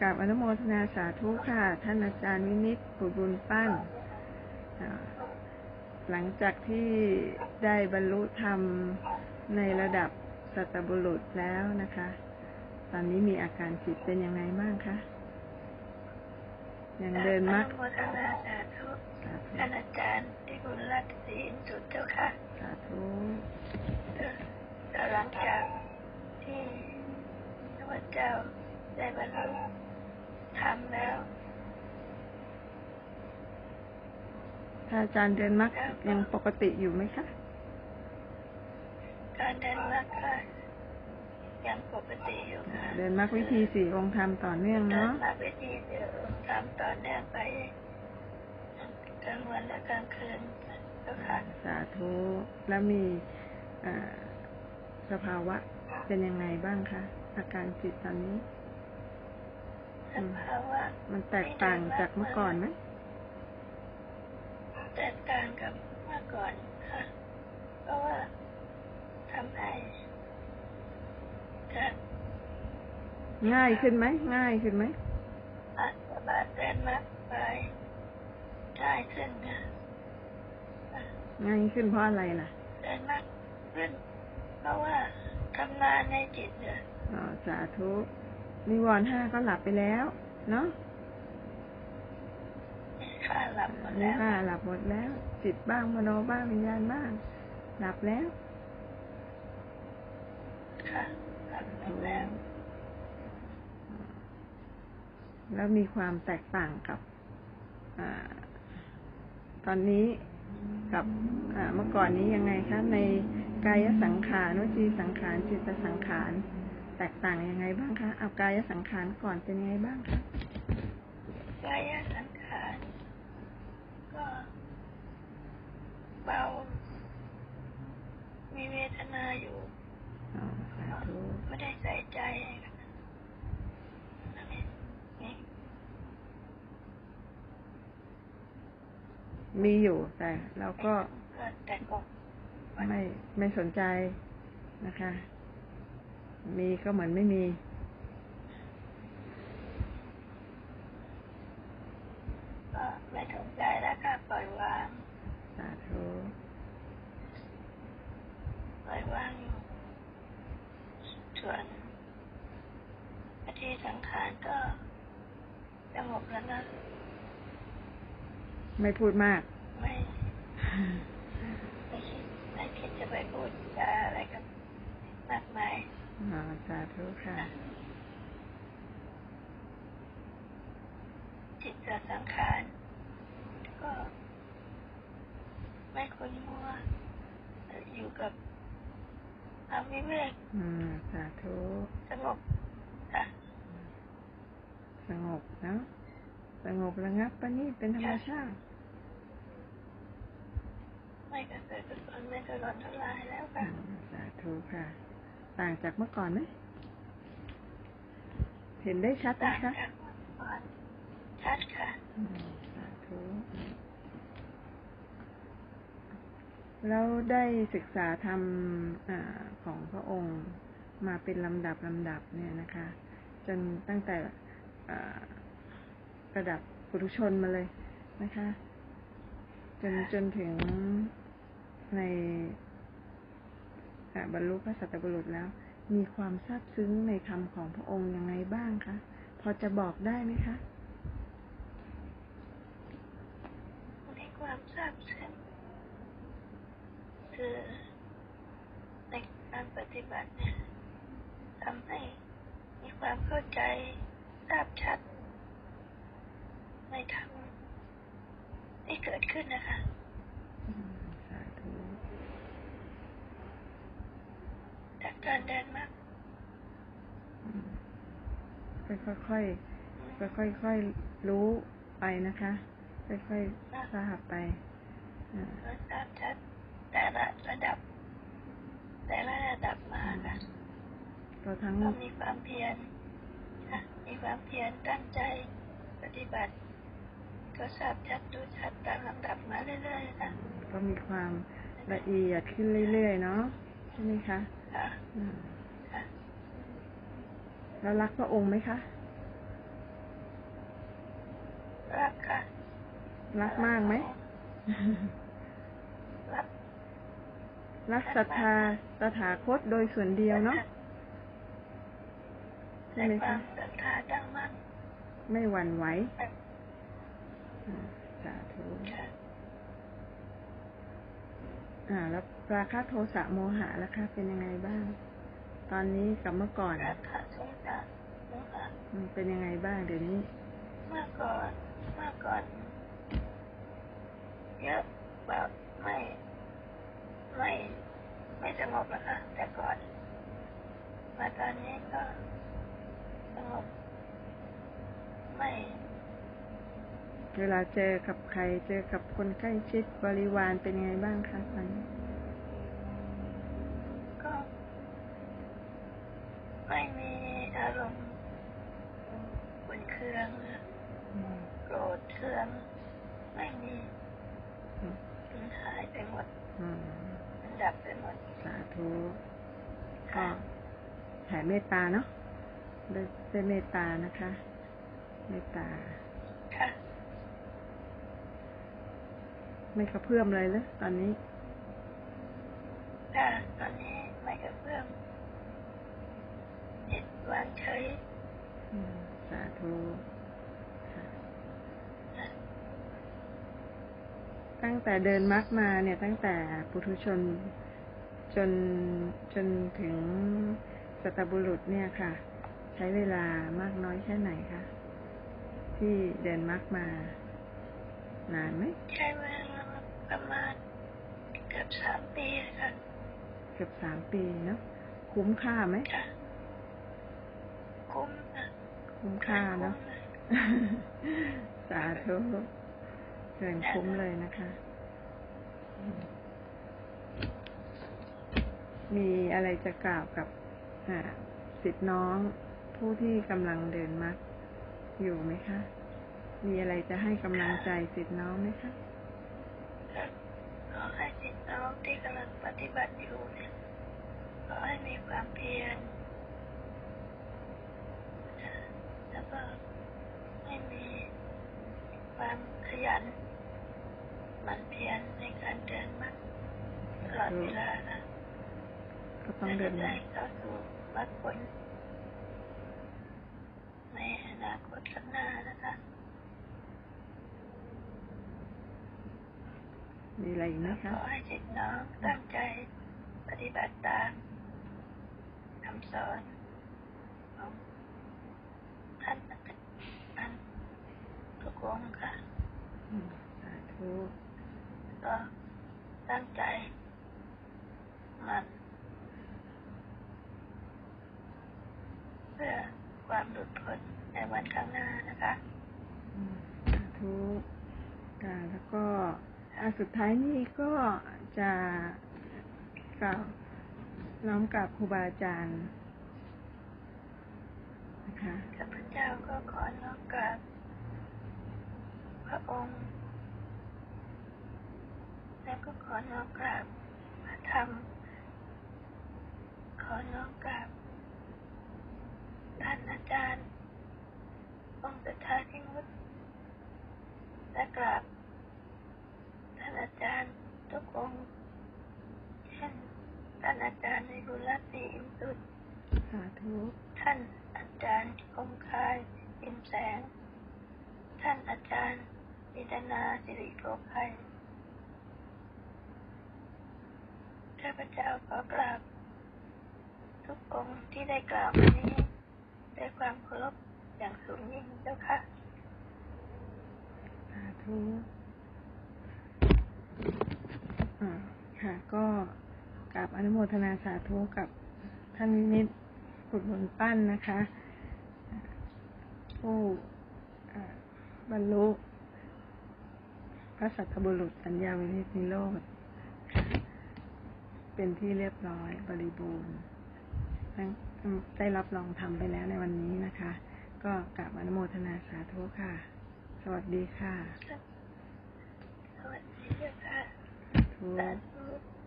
กราบอนุโมทนาสาธุค่ะ ท่านอาจารย์วินิตปุบุญปั้นอ่าหลังจากที่ได้บรรลุธรรมในระดับสัตบุรุษแล้วนะคะ ตอนนี้มีอาการจิตเป็นยังไงบ้างคะ ยังเดินมักอนุโมทนาสาธุสาธุท่านอาจารย์ที่บุญรัตน์ศรีอินสุดเจ้าค่ะ สาธุเอ่อแต่หลังจากที่พระเจ้าได้บรรลุ ธรรมแล้วถ้าอาจารย์เดินมักยังปกติอยู่ไหมคะการเดินมากก็ยังปกติอยู่ค่ะเดินมักวิธีสี่องค์ธรรมต่อเนื่องเดินเนาะมากวิธีเดินทำต่อเนื่องไปกลางวันและกลางคืนเจ้าค่ะสาธุแล้วมีอ่าสภาวะเป็นยังไงบ้างคะอาการจิตตอนนี้ สภาวะมันแตกต่างจากเมื่อก่อนไหมแตกต่างกับเมื่อก่อนค่ะ เพราะว่าทำให้การง่ายขึ้นไหมง่ายขึ้นไหมอัตบาเดินมากไปง่ายขึ้นค่ะง่ายขึ้นเพราะอะไรล่ะเดินมากขึ้นเพราะว่าทำงานในจิตเนี่ยอ๋อสาธุ นิวรณ์ห้าก็หลับไปแล้ว เนาะค่าหลับหมดนี่แล้วค่ะหลับหมดแล้วจิตบ้างมโนบ้างวิญญาณบ้าง หลับแล้ว ค่ะหลับหมดแล้ว แล้วมีความแตกต่างกับอาตอนนี้กับอ่าเมื่อก่อนนี้ยังไงคะในกายสังขารวจีสังขารจิตสังขาร แตกต่างยังไงบ้างคะเอากายสังขารก่อนเป็นยังไงบ้างคะกายสังขารก็เบา มีเวทนาอยู่อ๋อสาธุไม่ได้ใส่ใจค่ะนี่มีอยู่แต่เราก็ก็แต่ก็ไม่ไม่สนใจนะคะ มีก็เหมือนไม่มีก็ไม่สนใจแล้วค่ะปล่อยวางสาธุปล่อยวางอยู่ส่วนที่สังขารก็สงบแล้วนะไม่พูดมาก ไม่ไม่คิดไม่คิดจะไปพูดจาอะไรกับมากมายอ๋อ สาธุค่ะ จิตจะสังขารก็ ไม่คุ้นมัวอยู่กับอาวิเวกอืมสาธุ สงบค่ะสงบเนาะสงบระงับปะนี่เป็นธรรมชาติ ไม่กระเสือกกระสนไม่กระรอนทลายแล้วอืค่ะมสาธุค่ะ ต่างจากเมื่อก่อนไหมเห็นได้ชัดไหมต่างคะจากเมื่อก่อนชัดค่ะอืมสาธุแล้วได้ศึกษาธรรมอาของพระองค์มาเป็นลำดับลำดับเนี่ยนะคะ จนตั้งแต่อ่าระดับปุถุชนมาเลยนะคะ จนจนถึงใน อ่าบรรลุพระสัตบุรุษแล้ว มีความซาบซึ้งในธรรมของพระองค์ยังไงบ้างคะ พอจะบอกได้ไหมคะมีความทราบซึ้งคือในการปฏิบัติทำให้มีความเข้าใจทราบชัด ในธรรมที่เกิดขึ้นนะคะ อืมสาธุ จากการเดินมากอืมค่อยๆค่อยๆค่อยๆค่อยๆรู้ไปนะคะ ค่อยๆทราบไปอ่าก็ทราบชัดแต่ละระดับ แต่ละระดับมาค่ะก็ทั้งก็มีความเพียรค่ะมีความเพียรตั้งใจปฏิบัติก็ทราบชัดดูชัดตามลำดับมาเรื่อยๆค่ะก็มีความละเอียดขึ้นเรื่อยๆเนาะใช่ไหมคะ ค่ะอืมค่ะแล้วรักพระองค์ไหมคะ รักค่ะ รักมากไหม รัก รักศรัทธาตถาคตโดยส่วนเดียวเนาะใช่ในไหมควาคะมศรัทธาดังมั่นไม่หวั่นไหวอ่าสาธุค่ะ อ่า แล้วราคะโทสะโมหะล่ะคะเป็นยังไงบ้าง ตอนนี้กับเมื่อก่อนรักค่ะสงสารสงสารมันเป็นยังไงบ้างเดี๋ยวนี้ เมื่อก่อน เมื่อก่อนเยอะแบบไม่ ไม่ ไม่สงบนะคะแต่ก่อน มาตอนนี้ก็สงบไม่ เวลาเจอกับใคร เจอกับคนใกล้ชิดบริวารเป็นยังไงบ้างคะตอนนี้ก็ไม่มีอารมณ์ขุนเคืองนะอืมโกรธเคืองไม่มีอืมมันหายไปหมดอืมมันดับไปหมด สาธุก็แผ่เมตตาเนาะด้วยด้วยเมตตานะคะ เมตตา ค่ะ ไม่กระเพื่อมเลยเลยตอนนี้ค่ะตอนนี้ไม่กระเพื่อมจิตวางเฉยอืมสาธุค่ะตั้งแต่เดินมรรคมาเนี่ย ตั้งแต่ปุถุชนจนจนถึงสัตบุรุษเนี่ยค่ะ ใช้เวลามากน้อยแค่ไหนคะที่เดินมรรคมานานไหมใช้เวลา ประมาณเกือบสามปีเลยค่ะเกือบสามปีเนาะคุ้มค่าไหมค่ะคุ้มนะคุ้มค่าเนาะคุ้มลยสาธุเกินคุ้มเลยนะคะ มีอะไรจะกล่าวกับอ่าสิทธิน้องผู้ที่กำลังเดินมักอยู่ไหมคะ มีอะไรจะให้กำลังใจสิทธิน้องไหมคะ ค่ะขอให้จิตน้องที่กำลังปฏิบัติอยู่เนี่ยขอให้มีความเพียรแล้วก็ให้มีความขยันหมั่นเพียรในการเดินมรรคตลอดเวลานะก็ต้องเดินจะมาได้เข้าสู่มรรคผลในอนาคตข้างหน้านะคะ มีอะไรอีกไหมขคะอให้จิตน้องตั้งใจปฏิบัติตามคำสอนของท่านท่านทุกองค์ค่ะสาธุก็ตั้งใจมันเพื่อความหลุดพ้นในวันข้างหน้านะคะ อืมสาธุค่ะแล้วก็อัน สุดท้ายนี้ก็จะกล่าวน้อมกับครูบาอาจารย์นะคะข้าพเจ้าก็ขอน้อมกราบพระองค์ แล้วก็ขอน้อมกราบพระธรรม ขอน้อมกราบท่านอาจารย์ องค์สุดท้ายที่มุดและกราบ จารย์ทุกองค์เช่นท่านอาจารย์ในบุรัตน์อิมสุดสาธุท่านอาจารย์คมคายอิมแสง ท่านอาจารย์วิดนาสิริโภภัยข้าพเจ้าขอกราบ ทุกองค์ที่ได้กล่าวมานี้ด้วยความเคารพอย่างสูงยิ่งเจ้าค่ะสาธุอ่าค่ะ ก็ กราบอนุโมทนาสาธุกับท่านวินิตขุดหนุนปั้นนะคะ ผู้อ่าบรรลุพระสัตบุรุษสัญญาวินิจนิโรธค่ะเป็นที่เรียบร้อยบริบูรณ์ทั้งได้รับรองทำไปแล้วในวันนี้นะคะ ก็กราบอนุโมทนาสาธุค่ะ สวัสดีค่ะ สวัสดีเจ้าค่ะทุสาธุ